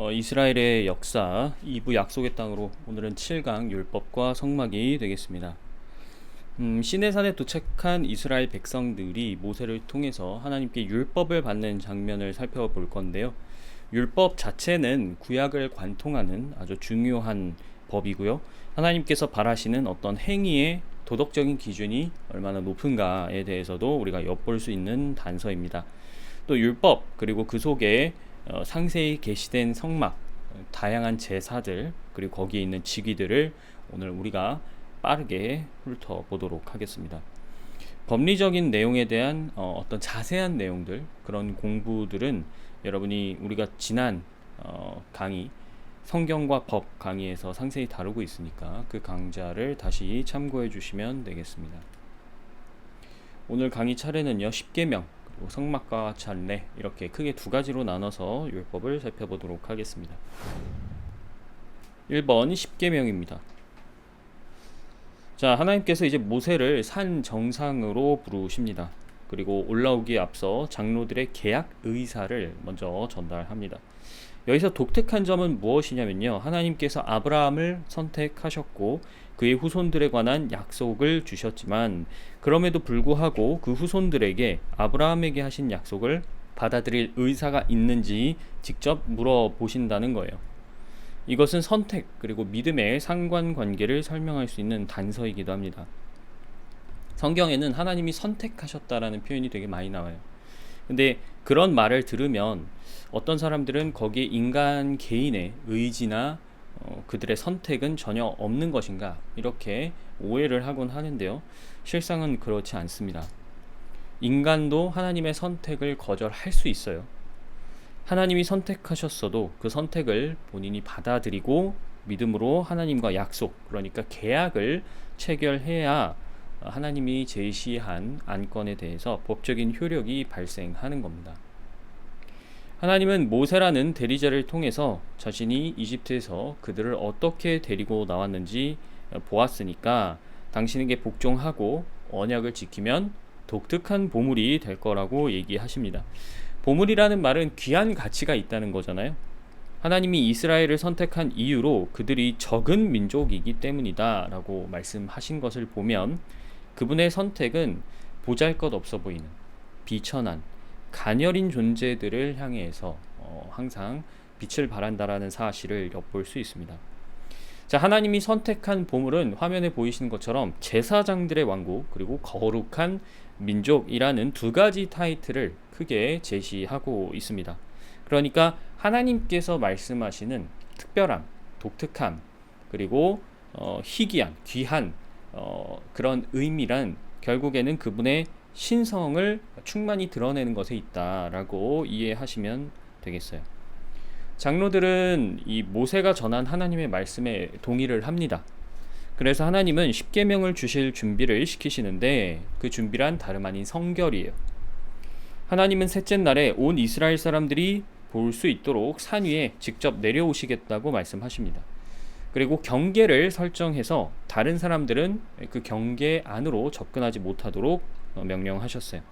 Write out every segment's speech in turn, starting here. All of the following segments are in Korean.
어, 이스라엘의 역사 2부 약속의 땅으로 오늘은 7강 율법과 성막이 되겠습니다. 음, 시내산에 도착한 이스라엘 백성들이 모세를 통해서 하나님께 율법을 받는 장면을 살펴볼 건데요. 율법 자체는 구약을 관통하는 아주 중요한 법이고요. 하나님께서 바라시는 어떤 행위의 도덕적인 기준이 얼마나 높은가에 대해서도 우리가 엿볼 수 있는 단서입니다. 또 율법 그리고 그 속에 어, 상세히 게시된 성막, 다양한 제사들 그리고 거기에 있는 직위들을 오늘 우리가 빠르게 훑어보도록 하겠습니다. 법리적인 내용에 대한 어, 떤 자세한 내용들 그런 공부들은 여러분이 우리가 지난 어, 강의 성경과 법 강의에서 상세히 다루고 있으니까 그 강좌를 다시 참고해 주시면 되겠습니다. 오늘 강의 차례는요 10계명 성막과 찬례 이렇게 크게 두 가지로 나눠서 율법을 살펴보도록 하겠습니다. 1번 10계명입니다. 자, 하나님께서 이제 모세를 산 정상으로 부르십니다. 그리고 올라오기에 앞서 장로들의 계약 의사를 먼저 전달합니다. 여기서 독특한 점은 무엇이냐면요. 하나님께서 아브라함을 선택하셨고 그의 후손들에 관한 약속을 주셨지만 그럼에도 불구하고 그 후손들에게 아브라함에게 하신 약속을 받아들일 의사가 있는지 직접 물어보신다는 거예요. 이것은 선택 그리고 믿음의 상관관계를 설명할 수 있는 단서이기도 합니다. 성경에는 하나님이 선택하셨다라는 표현이 되게 많이 나와요. 근데 그런 말을 들으면 어떤 사람들은 거기에 인간 개인의 의지나 어, 그들의 선택은 전혀 없는 것인가 이렇게 오해를 하곤 하는데요. 실상은 그렇지 않습니다. 인간도 하나님의 선택을 거절할 수 있어요. 하나님이 선택하셨어도 그 선택을 본인이 받아들이고 믿음으로 하나님과 약속, 그러니까 계약을 체결해야 하나님이 제시한 안건에 대해서 법적인 효력이 발생하는 겁니다. 하나님은 모세라는 대리자를 통해서 자신이 이집트에서 그들을 어떻게 데리고 나왔는지 보았으니까 당신에게 복종하고 언약을 지키면 독특한 보물이 될 거라고 얘기하십니다. 보물이라는 말은 귀한 가치가 있다는 거잖아요. 하나님이 이스라엘을 선택한 이유로 그들이 적은 민족이기 때문이다 라고 말씀하신 것을 보면 그분의 선택은 보잘 것 없어 보이는 비천한 가녀린 존재들을 향해서 어, 항상 빛을 발한다라는 사실을 엿볼 수 있습니다. 자, 하나님이 선택한 보물은 화면에 보이시는 것처럼 제사장들의 왕국 그리고 거룩한 민족이라는 두 가지 타이틀을 크게 제시하고 있습니다. 그러니까 하나님께서 말씀하시는 특별함, 독특함, 그리고 어, 희귀한, 귀한 어, 그런 의미란 결국에는 그분의 신성을 충만히 드러내는 것에 있다라고 이해하시면 되겠어요. 장로들은 이 모세가 전한 하나님의 말씀에 동의를 합니다. 그래서 하나님은 십계명을 주실 준비를 시키시는데 그 준비란 다름 아닌 성결이에요. 하나님은 셋째 날에 온 이스라엘 사람들이 볼 수 있도록 산 위에 직접 내려오시겠다고 말씀하십니다. 그리고 경계를 설정해서 다른 사람들은 그 경계 안으로 접근하지 못하도록 어, 명령하셨어요.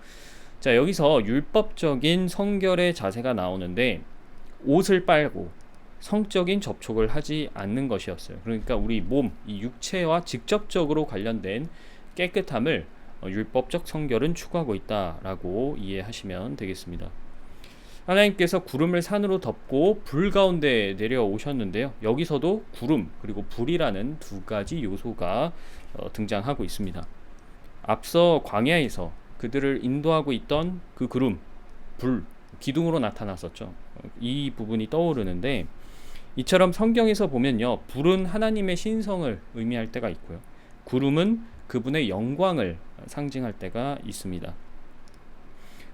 자, 여기서 율법적인 성결의 자세가 나오는데 옷을 빨고 성적인 접촉을 하지 않는 것이었어요. 그러니까 우리 몸, 이 육체와 직접적으로 관련된 깨끗함을 어, 율법적 성결은 추구하고 있다라고 이해하시면 되겠습니다. 하나님께서 구름을 산으로 덮고 불 가운데 내려오셨는데요. 여기서도 구름 그리고 불이라는 두 가지 요소가 어, 등장하고 있습니다. 앞서 광야에서 그들을 인도하고 있던 그 구름, 불, 기둥으로 나타났었죠. 이 부분이 떠오르는데 이처럼 성경에서 보면요. 불은 하나님의 신성을 의미할 때가 있고요. 구름은 그분의 영광을 상징할 때가 있습니다.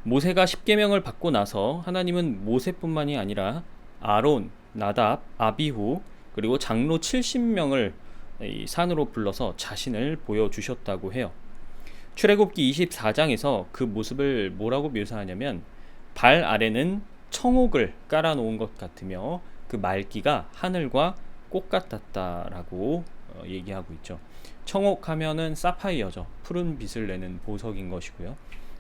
모세가 십계명을 받고 나서 하나님은 모세뿐만이 아니라 아론, 나답, 아비후 그리고 장로 70명을 산으로 불러서 자신을 보여주셨다고 해요. 출애굽기 24장에서 그 모습을 뭐라고 묘사하냐면 발 아래는 청옥을 깔아 놓은 것 같으며 그 말기가 하늘과 꽃 같았다라고 어, 얘기하고 있죠. 청옥 하면은 사파이어죠. 푸른 빛을 내는 보석인 것이고요.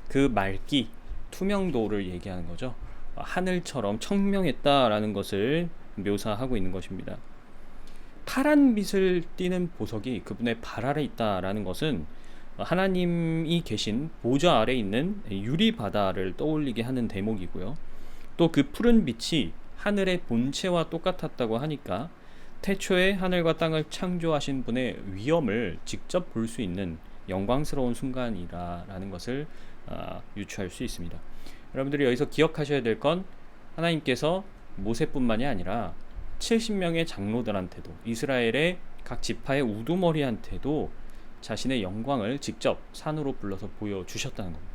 그 말기 투명도를 얘기하는 거죠. 하늘처럼 청명했다라는 것을 묘사하고 있는 것입니다. 파란 빛을 띠는 보석이 그분의 발 아래 있다라는 것은 하나님이 계신 보좌 아래 있는 유리 바다를 떠올리게 하는 대목이고요. 또 그 푸른 빛이 하늘의 본체와 똑같았다고 하니까 태초에 하늘과 땅을 창조하신 분의 위엄을 직접 볼 수 있는 영광스러운 순간이라라는 것을 아, 유추할 수 있습니다. 여러분들이 여기서 기억하셔야 될 건 하나님께서 모세뿐만이 아니라 70명의 장로들한테도 이스라엘의 각 지파의 우두머리한테도 자신의 영광을 직접 산으로 불러서 보여주셨다는 겁니다.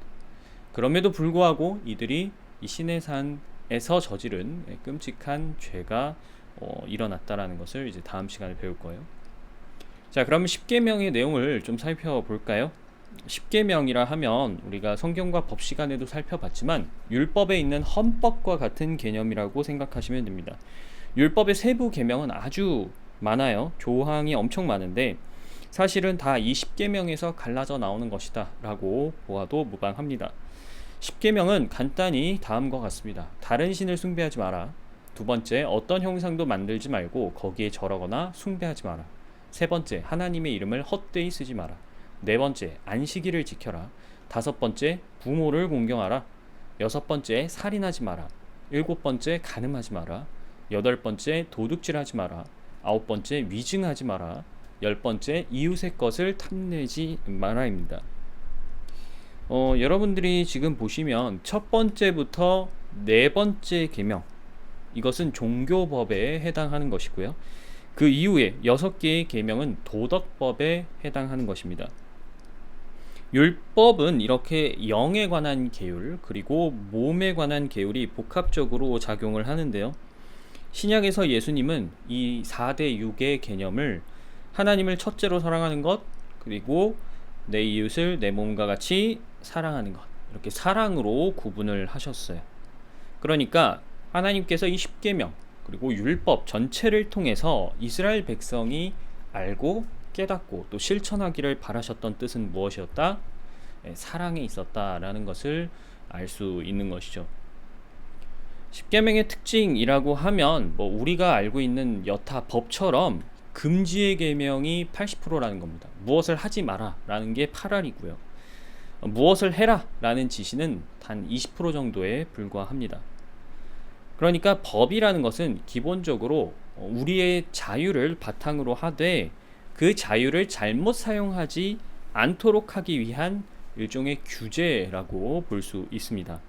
그럼에도 불구하고 이들이 이 시내산에서 저지른 끔찍한 죄가 어, 일어났다라는 것을 이제 다음 시간에 배울 거예요. 자, 그러면 10계명의 내용을 좀 살펴볼까요? 10계명이라 하면 우리가 성경과 법 시간에도 살펴봤지만 율법에 있는 헌법과 같은 개념이라고 생각하시면 됩니다. 율법의 세부 계명은 아주 많아요. 조항이 엄청 많은데 사실은 다이 10계명에서 갈라져 나오는 것이다라고 보아도 무방합니다. 10계명은 간단히 다음과 같습니다. 다른 신을 숭배하지 마라. 두 번째, 어떤 형상도 만들지 말고 거기에 절하거나 숭배하지 마라. 세 번째, 하나님의 이름을 헛되이 쓰지 마라. 네 번째, 안식일을 지켜라. 다섯 번째, 부모를 공경하라. 여섯 번째, 살인하지 마라. 일곱 번째, 간음하지 마라. 여덟 번째, 도둑질하지 마라. 아홉 번째, 위증하지 마라. 열 번째, 이웃의 것을 탐내지 마라입니다. 어, 여러분들이 지금 보시면 첫 번째부터 네 번째 계명 이것은 종교법에 해당하는 것이고요. 그 이후에 여섯 개의 계명은 도덕법에 해당하는 것입니다. 율법은 이렇게 영에 관한 계율 그리고 몸에 관한 계율이 복합적으로 작용을 하는데요. 신약에서 예수님은 이 4대 6의 개념을 하나님을 첫째로 사랑하는 것 그리고 내 이웃을 내 몸과 같이 사랑하는 것 이렇게 사랑으로 구분을 하셨어요. 그러니까 하나님께서 이 10계명 그리고 율법 전체를 통해서 이스라엘 백성이 알고 깨닫고 또 실천하기를 바라셨던 뜻은 무엇이었다? 예, 사랑에 있었다라는 것을 알 수 있는 것이죠. 십계명의 특징이라고 하면 뭐 우리가 알고 있는 여타 법처럼 금지의 계명이 80%라는 겁니다. 무엇을 하지 마라라는 게 8알이고요. 무엇을 해라라는 지시는 단 20% 정도에 불과합니다. 그러니까 법이라는 것은 기본적으로 우리의 자유를 바탕으로 하되 그 자유를 잘못 사용하지 않도록 하기 위한 일종의 규제라고 볼 수 있습니다.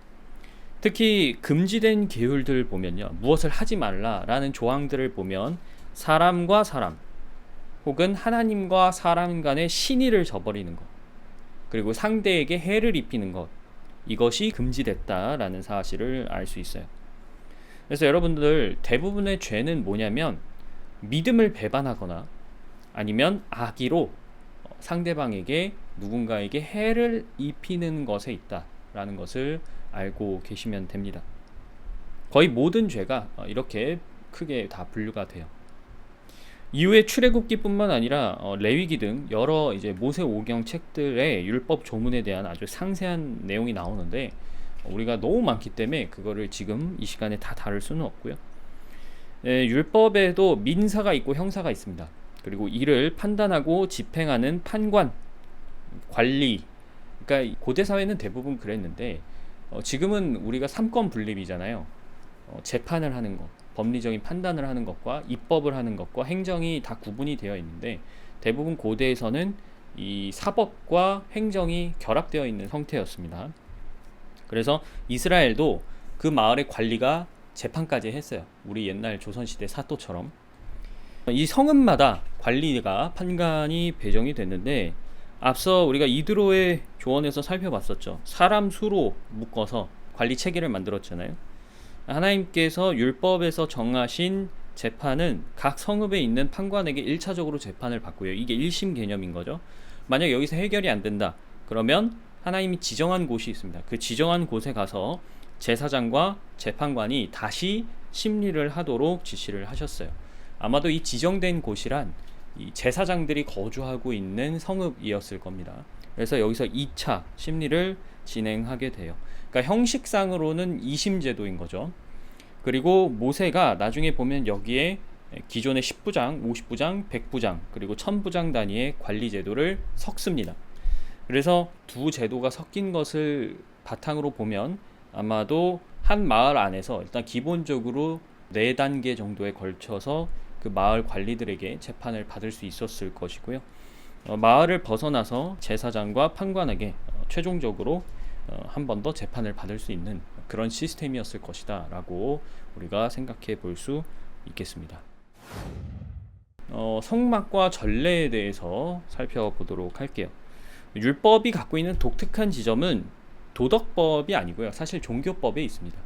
특히 금지된 계율들 보면요. 무엇을 하지 말라라는 조항들을 보면 사람과 사람 혹은 하나님과 사람 간의 신의를 저버리는 것 그리고 상대에게 해를 입히는 것 이것이 금지됐다라는 사실을 알 수 있어요. 그래서 여러분들 대부분의 죄는 뭐냐면 믿음을 배반하거나 아니면 악의로 상대방에게 누군가에게 해를 입히는 것에 있다라는 것을 알고 계시면 됩니다. 거의 모든 죄가 이렇게 크게 다 분류가 돼요. 이후에 출애굽기뿐만 아니라 어, 레위기 등 여러 이제 모세 오경 책들의 율법 조문에 대한 아주 상세한 내용이 나오는데 우리가 너무 많기 때문에 그거를 지금 이 시간에 다 다룰 수는 없고요. 예, 율법에도 민사가 있고 형사가 있습니다. 그리고 이를 판단하고 집행하는 판관, 관리. 그러니까 고대 사회는 대부분 그랬는데 어, 지금은 우리가 삼권 분립이잖아요. 어, 재판을 하는 것, 법리적인 판단을 하는 것과 입법을 하는 것과 행정이 다 구분이 되어 있는데 대부분 고대에서는 이 사법과 행정이 결합되어 있는 형태였습니다. 그래서 이스라엘도 그 마을의 관리가 재판까지 했어요. 우리 옛날 조선시대 사또처럼. 이 성읍마다 관리가 판관이 배정이 됐는데 앞서 우리가 이드로의 조언에서 살펴봤었죠. 사람 수로 묶어서 관리 체계를 만들었잖아요. 하나님께서 율법에서 정하신 재판은 각 성읍에 있는 판관에게 1차적으로 재판을 받고요. 이게 1심 개념인 거죠. 만약 여기서 해결이 안 된다. 그러면 하나님이 지정한 곳이 있습니다. 그 지정한 곳에 가서 제사장과 재판관이 다시 심리를 하도록 지시를 하셨어요. 아마도 이 지정된 곳이란 이 제사장들이 거주하고 있는 성읍이었을 겁니다. 그래서 여기서 2차 심리를 진행하게 돼요. 그러니까 형식상으로는 2심 제도인 거죠. 그리고 모세가 나중에 보면 여기에 기존의 10부장, 50부장, 100부장, 그리고 1000부장 단위의 관리 제도를 섞습니다. 그래서 두 제도가 섞인 것을 바탕으로 보면 아마도 한 마을 안에서 일단 기본적으로 네 단계 정도에 걸쳐서 그 마을 관리들에게 재판을 받을 수 있었을 것이고요. 어, 마을을 벗어나서 제사장과 판관에게 어, 최종적으로 어, 한번 더 재판을 받을 수 있는 그런 시스템이었을 것이다라고 우리가 생각해 볼 수 있겠습니다. 어, 성막과 전례에 대해서 살펴보도록 할게요. 율법이 갖고 있는 독특한 지점은 도덕법이 아니고요. 사실 종교법에 있습니다.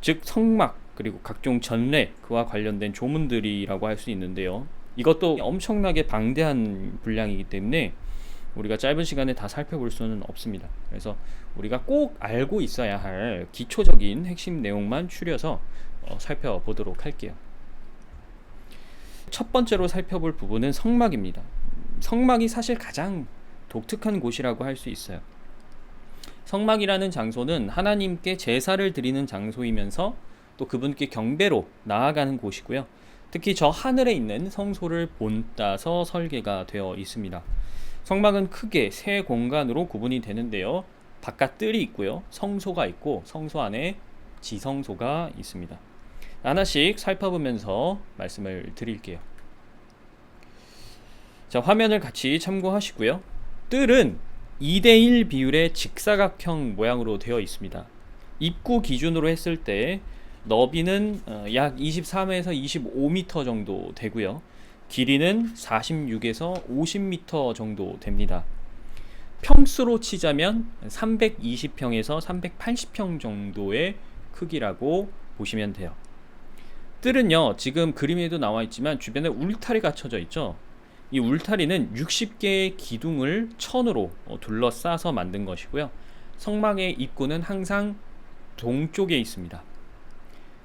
즉 성막 그리고 각종 전례 그와 관련된 조문들이라고 할 수 있는데요. 이것도 엄청나게 방대한 분량이기 때문에 우리가 짧은 시간에 다 살펴볼 수는 없습니다. 그래서 우리가 꼭 알고 있어야 할 기초적인 핵심 내용만 추려서 어, 살펴보도록 할게요. 첫 번째로 살펴볼 부분은 성막입니다. 성막이 사실 가장 독특한 곳이라고 할 수 있어요. 성막이라는 장소는 하나님께 제사를 드리는 장소이면서 또 그분께 경배로 나아가는 곳이고요. 특히 저 하늘에 있는 성소를 본따서 설계가 되어 있습니다. 성막은 크게 세 공간으로 구분이 되는데요. 바깥 뜰이 있고요. 성소가 있고 성소 안에 지성소가 있습니다. 하나씩 살펴보면서 말씀을 드릴게요. 자, 화면을 같이 참고하시고요. 뜰은 2대1 비율의 직사각형 모양으로 되어 있습니다. 입구 기준으로 했을 때 너비는 어, 약 23에서 25m 정도 되고요. 길이는 46에서 50m 정도 됩니다. 평수로 치자면 320평에서 380평 정도의 크기라고 보시면 돼요. 뜰은요, 지금 그림에도 나와 있지만 주변에 울타리 갖춰져 있죠. 이 울타리는 60개의 기둥을 천으로 어, 둘러싸서 만든 것이고요. 성막의 입구는 항상 동쪽에 있습니다.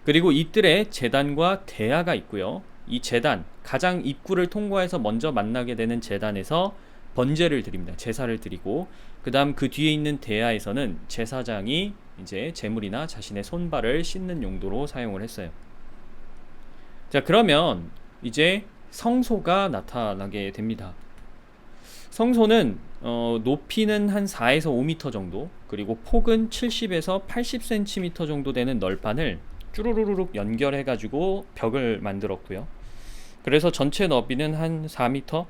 그리고 이 뜰에 재단과 대야가 있고요. 이 재단, 가장 입구를 통과해서 먼저 만나게 되는 재단에서 번제를 드립니다. 제사를 드리고 그다음 그 뒤에 있는 대야에서는 제사장이 이제 제물이나 자신의 손발을 씻는 용도로 사용을 했어요. 자, 그러면 이제 성소가 나타나게 됩니다. 성소는 어, 높이는 한 4에서 5m 정도, 그리고 폭은 70에서 80cm 정도 되는 널판을 쭈루루룩 연결해 가지고 벽을 만들었고요. 그래서 전체 너비는 한 4m,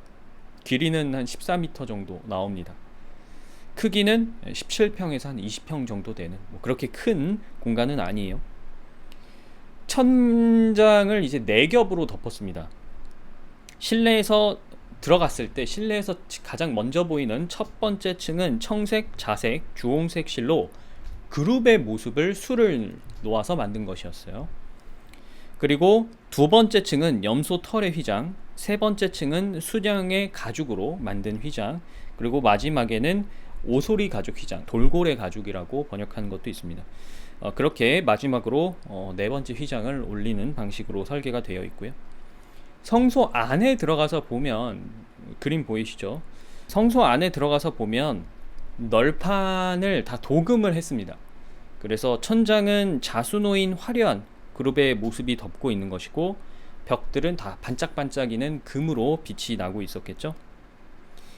길이는 한 14m 정도 나옵니다. 크기는 17평에서 한 20평 정도 되는 뭐 그렇게 큰 공간은 아니에요. 천장을 이제 네 겹으로 덮었습니다. 실내에서 들어갔을 때 실내에서 가장 먼저 보이는 첫 번째 층은 청색, 자색, 주홍색 실로 그룹의 모습을 수를 놓아서 만든 것이었어요. 그리고 두 번째 층은 염소 털의 휘장, 세 번째 층은 수량의 가죽으로 만든 휘장, 그리고 마지막에는 오소리 가죽 휘장, 돌고래 가죽이라고 번역한 것도 있습니다. 어, 그렇게 마지막으로 어, 네 번째 휘장을 올리는 방식으로 설계가 되어 있고요. 성소 안에 들어가서 보면 그림 보이시죠? 성소 안에 들어가서 보면 널판을 다 도금을 했습니다. 그래서 천장은 자수노인 화려한 그룹의 모습이 덮고 있는 것이고 벽들은 다 반짝반짝이는 금으로 빛이 나고 있었겠죠.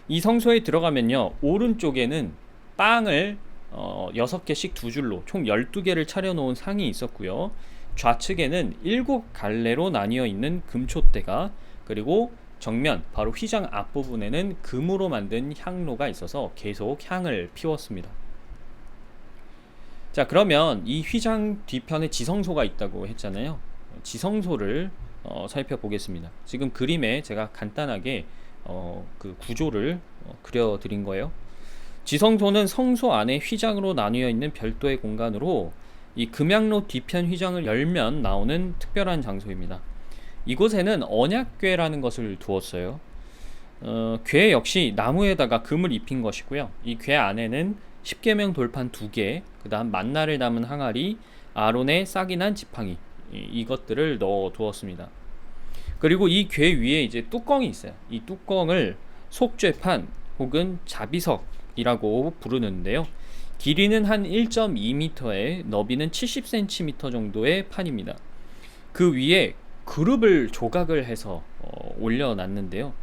이 성소에 들어가면요 오른쪽에는 빵을 어, 6개씩 두 줄로 총 12개를 차려놓은 상이 있었고요. 좌측에는 7갈래로 나뉘어 있는 금촛대가 그리고 정면 바로 휘장 앞부분에는 금으로 만든 향로가 있어서 계속 향을 피웠습니다. 자 그러면 이 휘장 뒤편에 지성소가 있다고 했잖아요. 지성소를 어, 살펴보겠습니다. 지금 그림에 제가 간단하게 어, 그 구조를 어, 그려 드린 거예요. 지성소는 성소 안에 휘장으로 나뉘어 있는 별도의 공간으로 이 금양로 뒤편 휘장을 열면 나오는 특별한 장소입니다. 이곳에는 언약궤라는 것을 두었어요. 어, 궤 역시 나무에다가 금을 입힌 것이고요. 이궤 안에는 십계명 돌판 두 개, 그 다음 만나를 담은 항아리, 아론의 싹이 난 지팡이 이, 이것들을 넣어 두었습니다. 그리고 이궤 위에 이제 뚜껑이 있어요. 이 뚜껑을 속죄판 혹은 자비석이라고 부르는데요. 길이는 한 1.2m에 너비는 70cm 정도의 판입니다. 그 위에 그룹을 조각을 해서 어, 올려놨는데요.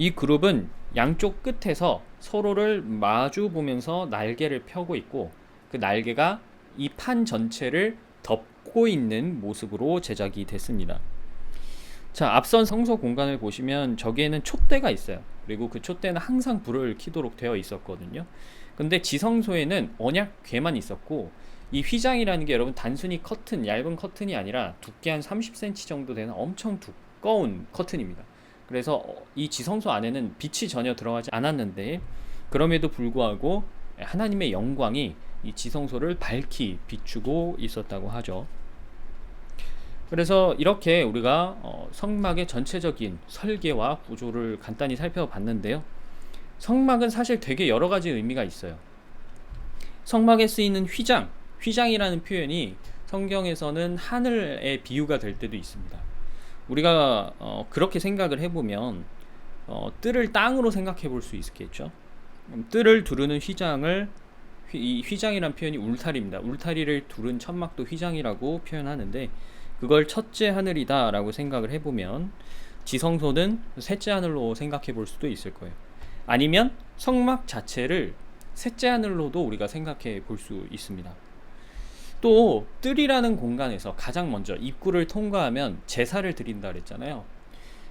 이 그룹은 양쪽 끝에서 서로를 마주 보면서 날개를 펴고 있고 그 날개가 이 판 전체를 덮고 있는 모습으로 제작이 됐습니다. 자, 앞선 성소 공간을 보시면 저기에는 촛대가 있어요. 그리고 그 촛대는 항상 불을 켜도록 되어 있었거든요. 근데 지성소에는 언약궤만 있었고 이 휘장이라는 게 여러분 단순히 커튼, 얇은 커튼이 아니라 두께 한 30cm 정도 되는 엄청 두꺼운 커튼입니다. 그래서 어, 이 지성소 안에는 빛이 전혀 들어가지 않았는데 그럼에도 불구하고 하나님의 영광이 이 지성소를 밝히 비추고 있었다고 하죠. 그래서 이렇게 우리가 어, 성막의 전체적인 설계와 구조를 간단히 살펴봤는데요. 성막은 사실 되게 여러 가지 의미가 있어요. 성막에 쓰이는 휘장, 휘장이라는 표현이 성경에서는 하늘의 비유가 될 때도 있습니다. 우리가 어, 그렇게 생각을 해보면 어, 뜰을 땅으로 생각해 볼 수 있겠죠. 음, 뜰을 두르는 휘장을 휘, 이 휘장이란 표현이 울타리입니다. 울타리를 두른 천막도 휘장이라고 표현하는데 그걸 첫째 하늘이다라고 생각을 해보면 지성소는 셋째 하늘로 생각해 볼 수도 있을 거예요. 아니면 성막 자체를 셋째 하늘로도 우리가 생각해 볼 수 있습니다. 또 뜰이라는 공간에서 가장 먼저 입구를 통과하면 제사를 드린다 그랬잖아요.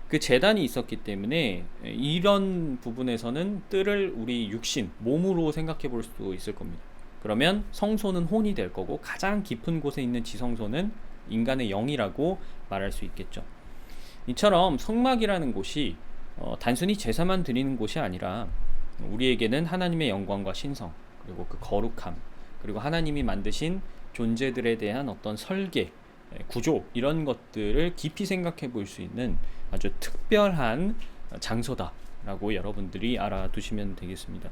그 재단이 있었기 때문에 이런 부분에서는 뜰을 우리 육신 몸으로 생각해 볼 수도 있을 겁니다. 그러면 성소는 혼이 될 거고 가장 깊은 곳에 있는 지성소는 인간의 영이라고 말할 수 있겠죠. 이처럼 성막이라는 곳이 어, 단순히 제사만 드리는 곳이 아니라 우리에게는 하나님의 영광과 신성 그리고 그 거룩함 그리고 하나님이 만드신 존재들에 대한 어떤 설계 구조 이런 것들을 깊이 생각해 볼 수 있는 아주 특별한 장소다라고 여러분들이 알아두시면 되겠습니다.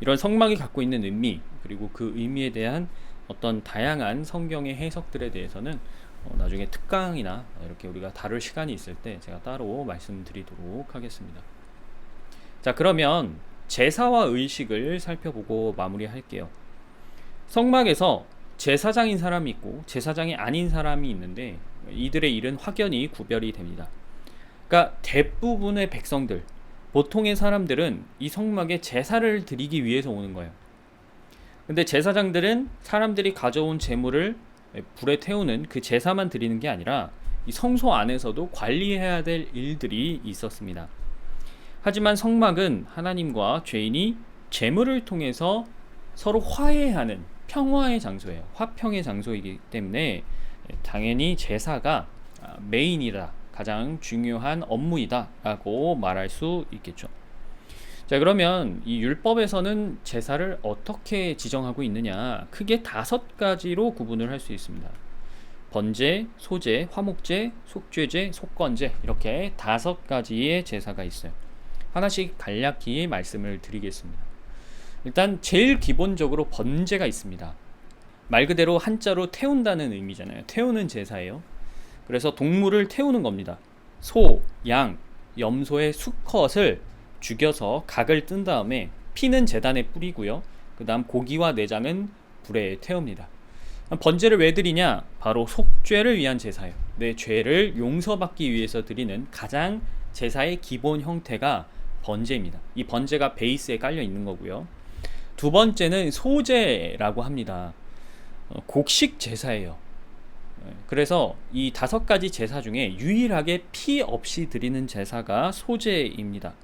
이런 성막이 갖고 있는 의미 그리고 그 의미에 대한 어떤 다양한 성경의 해석들에 대해서는 어, 나중에 특강이나 이렇게 우리가 다룰 시간이 있을 때 제가 따로 말씀드리도록 하겠습니다. 자, 그러면 제사와 의식을 살펴보고 마무리할게요. 성막에서 제사장인 사람이 있고 제사장이 아닌 사람이 있는데 이들의 일은 확연히 구별이 됩니다. 그러니까 대부분의 백성들, 보통의 사람들은 이 성막에 제사를 드리기 위해서 오는 거예요. 근데 제사장들은 사람들이 가져온 재물을 불에 태우는 그 제사만 드리는 게 아니라 이 성소 안에서도 관리해야 될 일들이 있었습니다. 하지만 성막은 하나님과 죄인이 재물을 통해서 서로 화해하는 평화의 장소예요. 화평의 장소이기 때문에 당연히 제사가 메인이다. 가장 중요한 업무이다라고 말할 수 있겠죠. 자, 그러면 이 율법에서는 제사를 어떻게 지정하고 있느냐? 크게 다섯 가지로 구분을 할 수 있습니다. 번제, 소제, 화목제, 속죄제, 속건제 이렇게 다섯 가지의 제사가 있어요. 하나씩 간략히 말씀을 드리겠습니다. 일단 제일 기본적으로 번제가 있습니다. 말 그대로 한자로 태운다는 의미잖아요. 태우는 제사예요. 그래서 동물을 태우는 겁니다. 소, 양, 염소의 수컷을 죽여서 각을 뜬 다음에 피는 재단에 뿌리고요. 그 다음 고기와 내장은 불에 태웁니다. 번제를 왜 드리냐? 바로 속죄를 위한 제사예요. 내 죄를 용서받기 위해서 드리는 가장 제사의 기본 형태가 번제입니다. 이 번제가 베이스에 깔려 있는 거고요. 두 번째는 소제라고 합니다. 어, 곡식 제사예요. 네, 그래서 이 다섯 가지 제사 중에 유일하게 피 없이 드리는 제사가 소제입니다.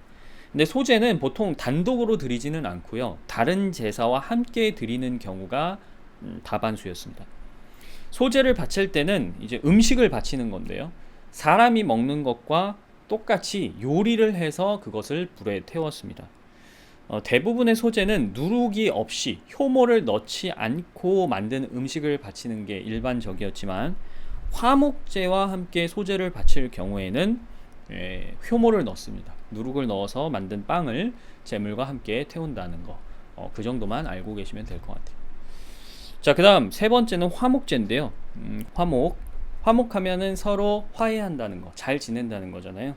근데 소제는 보통 단독으로 드리지는 않고요. 다른 제사와 함께 드리는 경우가 음, 다반수였습니다. 소제를 바칠 때는 이제 음식을 바치는 건데요. 사람이 먹는 것과 똑같이 요리를 해서 그것을 불에 태웠습니다. 어, 대부분의 소제는 누룩이 없이 효모를 넣지 않고 만든 음식을 바치는 게 일반적이었지만 화목제와 함께 소제를 바칠 경우에는 예, 효모를 넣습니다. 누룩을 넣어서 만든 빵을 재물과 함께 태운다는 거. 어, 그 정도만 알고 계시면 될 것 같아요. 자, 그 다음 세 번째는 화목제인데요. 음, 화목. 화목하면은 서로 화해한다는 거, 잘 지낸다는 거잖아요.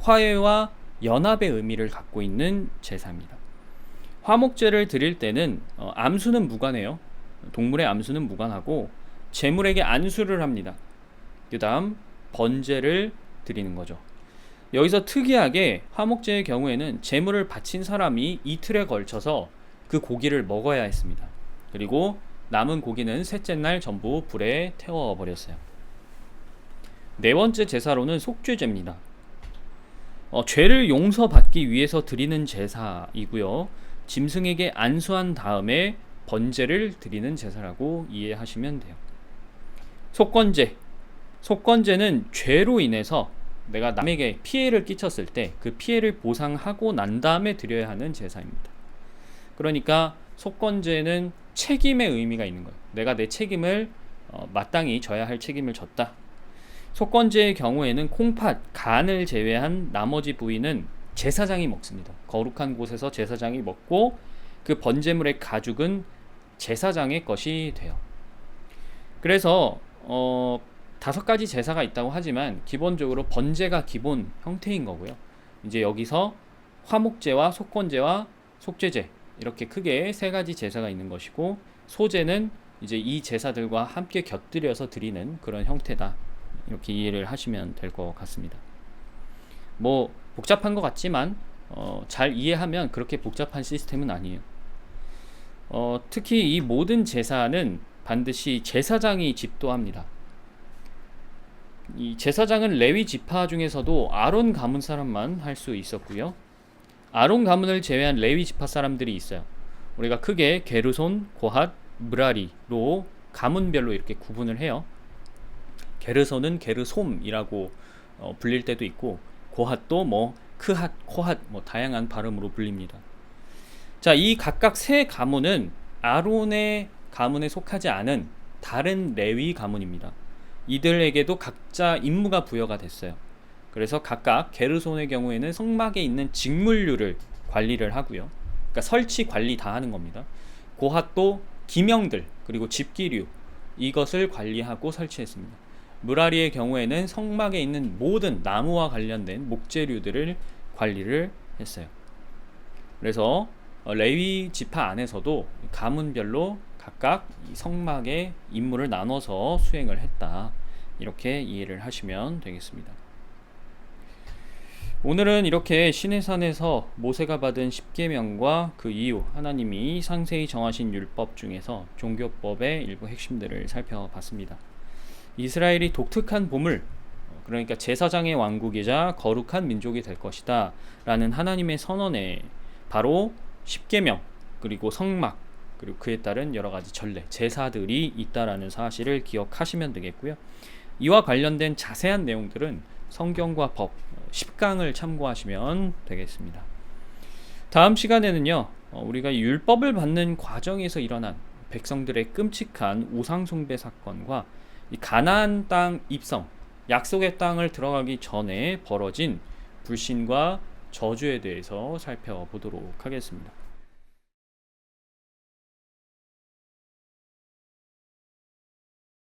화해와 연합의 의미를 갖고 있는 제사입니다. 화목제를 드릴 때는 어, 암수는 무관해요. 동물의 암수는 무관하고 재물에게 안수를 합니다. 그 다음 번제를 드리는 거죠. 여기서 특이하게 화목제의 경우에는 재물을 바친 사람이 이틀에 걸쳐서 그 고기를 먹어야 했습니다. 그리고 남은 고기는 셋째 날 전부 불에 태워 버렸어요. 네 번째 제사로는 속죄제입니다. 어, 죄를 용서받기 위해서 드리는 제사이고요. 짐승에게 안수한 다음에 번제를 드리는 제사라고 이해하시면 돼요. 속건제. 속건제는 죄로 인해서 내가 남에게 피해를 끼쳤을 때 그 피해를 보상하고 난 다음에 드려야 하는 제사입니다. 그러니까 속건제는 책임의 의미가 있는 거예요. 내가 내 책임을 어, 마땅히 져야 할 책임을 졌다. 속건제의 경우에는 콩팥, 간을 제외한 나머지 부위는 제사장이 먹습니다. 거룩한 곳에서 제사장이 먹고 그 번제물의 가죽은 제사장의 것이 돼요. 그래서 어, 다섯 가지 제사가 있다고 하지만 기본적으로 번제가 기본 형태인 거고요. 이제 여기서 화목제와 속건제와 속죄제 이렇게 크게 세 가지 제사가 있는 것이고 소제는 이제 이 제사들과 함께 곁들여서 드리는 그런 형태다. 이렇게 이해를 하시면 될 것 같습니다. 뭐 복잡한 것 같지만 어, 잘 이해하면 그렇게 복잡한 시스템은 아니에요. 어, 특히 이 모든 제사는 반드시 제사장이 집도합니다. 이 제사장은 레위 지파 중에서도 아론 가문 사람만 할 수 있었고요. 아론 가문을 제외한 레위 지파 사람들이 있어요. 우리가 크게 게르손, 고핫, 무라리로 가문별로 이렇게 구분을 해요. 게르손은 게르솜이라고 어, 불릴 때도 있고 고핫도 뭐 크핫, 코핫 뭐 다양한 발음으로 불립니다. 자, 이 각각 세 가문은 아론의 가문에 속하지 않은 다른 레위 가문입니다. 이들에게도 각자 임무가 부여가 됐어요. 그래서 각각 게르손의 경우에는 성막에 있는 직물류를 관리를 하고요. 그러니까 설치 관리 다 하는 겁니다. 고핫도 기명들 그리고 집기류 이것을 관리하고 설치했습니다. 무라리의 경우에는 성막에 있는 모든 나무와 관련된 목재류들을 관리를 했어요. 그래서 어, 레위 지파 안에서도 가문별로 각각 성막의 임무를 나눠서 수행을 했다. 이렇게 이해를 하시면 되겠습니다. 오늘은 이렇게 시내산에서 모세가 받은 십계명과 그 이유 하나님이 상세히 정하신 율법 중에서 종교법의 일부 핵심들을 살펴봤습니다. 이스라엘이 독특한 보물 그러니까 제사장의 왕국이자 거룩한 민족이 될 것이다 라는 하나님의 선언에 바로 십계명 그리고 성막 그리고 그에 따른 여러 가지 전례 제사들이 있다라는 사실을 기억하시면 되겠고요. 이와 관련된 자세한 내용들은 성경과 법 10강을 참고하시면 되겠습니다. 다음 시간에는요. 어, 우리가 율법을 받는 과정에서 일어난 백성들의 끔찍한 우상 숭배 사건과 이 가나안 땅 입성, 약속의 땅을 들어가기 전에 벌어진 불신과 저주에 대해서 살펴보도록 하겠습니다.